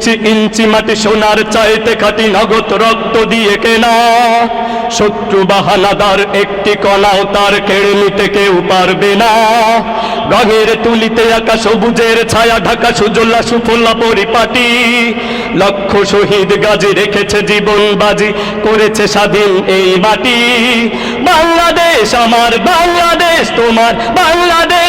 ইঞ্চি ইঞ্চি মাটি সোনার চাইতে খাটি নগদ রক্ত দিয়ে কেনা। শত্রু বাহানাদার একটি কণাও তার কেড়ে নিতে কেউ পারবে না। রঙের তুলিতে আঁকা সবুজের ছায়া, ঢাকা সুজলা সুফলা পরিপাটি। লক্ষ শহীদ গাজী রেখেছে জীবন বাজি, করেছে স্বাধীন এই মাটি। বাংলাদেশ আমার, বাংলাদেশ তোমার, বাংলাদেশ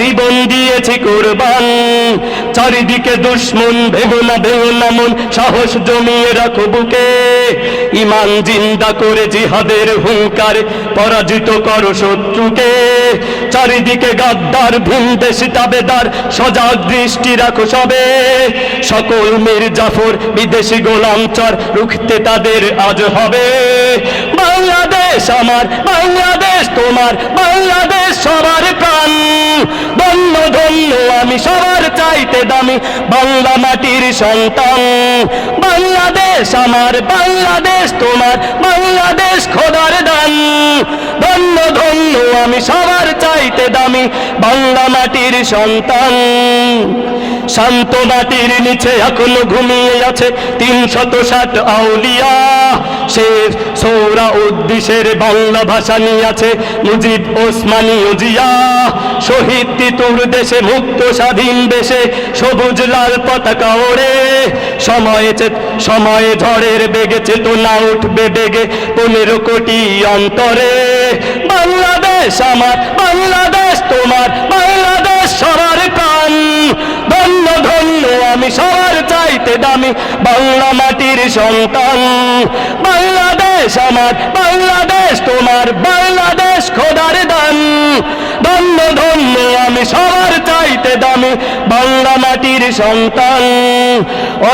জীবন দিয়েছি কোরবান। চারিদিকে দুশ্মন ভেগো না ভেগো না মন সাহস জমিয়ে রাখো বুকে। ইমান জিন্দা করে জিহাদের হুঙ্কার পরাজিত করো শত্রুকে। চারিদিকে গাদ্দার ভিন দেশি তাবেদার, সজাগ দৃষ্টি রাখো সবে। সকল মীর জাফর, বিদেশি গোলাম চর, রুখতে তাদের আজ হবে। বাংলাদেশ আমার, বাংলাদেশ তোমার, বাংলাদেশ সবার প্রাণ। দামি বাংলা মাটির সন্তান। বাংলাদেশ আমার, বাংলাদেশ তোমার, বাংলাদেশ খোদার দান। ধন্য ধন্য, আমি সবার চাইতে দামি বাংলা মাটির সন্তান। শান্ত মাটির নিচে এখনও ঘুমিয়ে আছে তিন শত ষাট আউলিয়া। শেষ সৌরা উদ্দিশের বাংলা ভাষা নিয়ে আছে মুজিব ওসমানী উজিয়া শহীদ তিতুর দেশে মুক্ত স্বাধীন দেশে সবুজ লাল পতাকা ওড়ে। সময়ে সময়ে ঝড়ের বেগে চেতনা উঠবে বেগে পনেরো কোটি অন্তরে। বাংলাদেশ আমার, বাংলাদেশ তোমার, বাংলাদেশ সবার প্রাণ। ধন্য ধন্য, আমি সবার চাইতে দামি বাংলা মাটির সন্তান। বাংলাদেশ আমার, বাংলাদেশ তোমার, বাংলাদেশ খোদার দান। ধন্য সবার চাইতে দামি বাংলা মাটির সন্তান।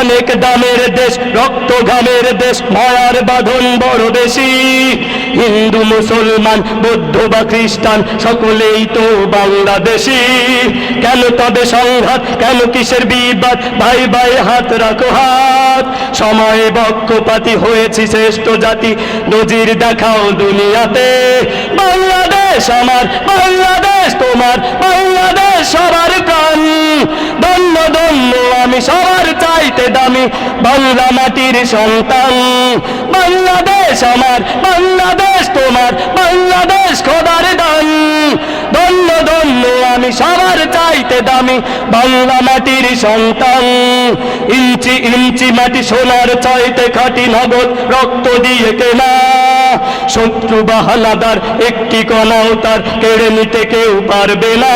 অনেক দামের দেশ রক্ত ঘামের দেশ, মায়ার বাঁধন বড় বেশি। হিন্দু, মুসলমান, বৌদ্ধ বা খ্রিস্টান, সকলেই তো বাংলাদেশি। কেন তবে সংঘাত, কেন কিসের বিবাদ? ভাই ভাই, হাত রাখো হাত। সময়ে বক্ষপাতি হয়েছি শ্রেষ্ঠ জাতি, নজির দেখাও দুনিয়াতে। বাংলাদেশ আমার, বাংলাদেশ দামি বাংলা মাটির সন্তান। বাংলাদেশ আমার, বাংলাদেশ তোমার, বাংলাদেশ খোদার দান। ধন্য ধন্য, আমি সবার চাইতে দামি বাংলা মাটির সন্তান। ইঞ্চি ইঞ্চি মাটি সোনার চাইতে খাটি নগদ রক্ত দিয়ে কেনা। শত্রু বাহানাদার একটি কণাও তার কেড়ে নিতে কেউ পারবে না।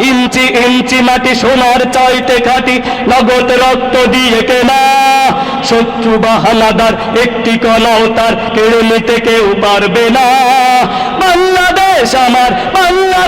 ইঞ্চি ইঞ্চি মাটি সোনার চাইতে খাটি, নগদ রক্ত দিয়ে কেনা। শত্রু বাহানাদার একটি কণাও তার কেড়ে নিতে কেউ পারবে না। বাংলাদেশ আমার, বাংলাদেশ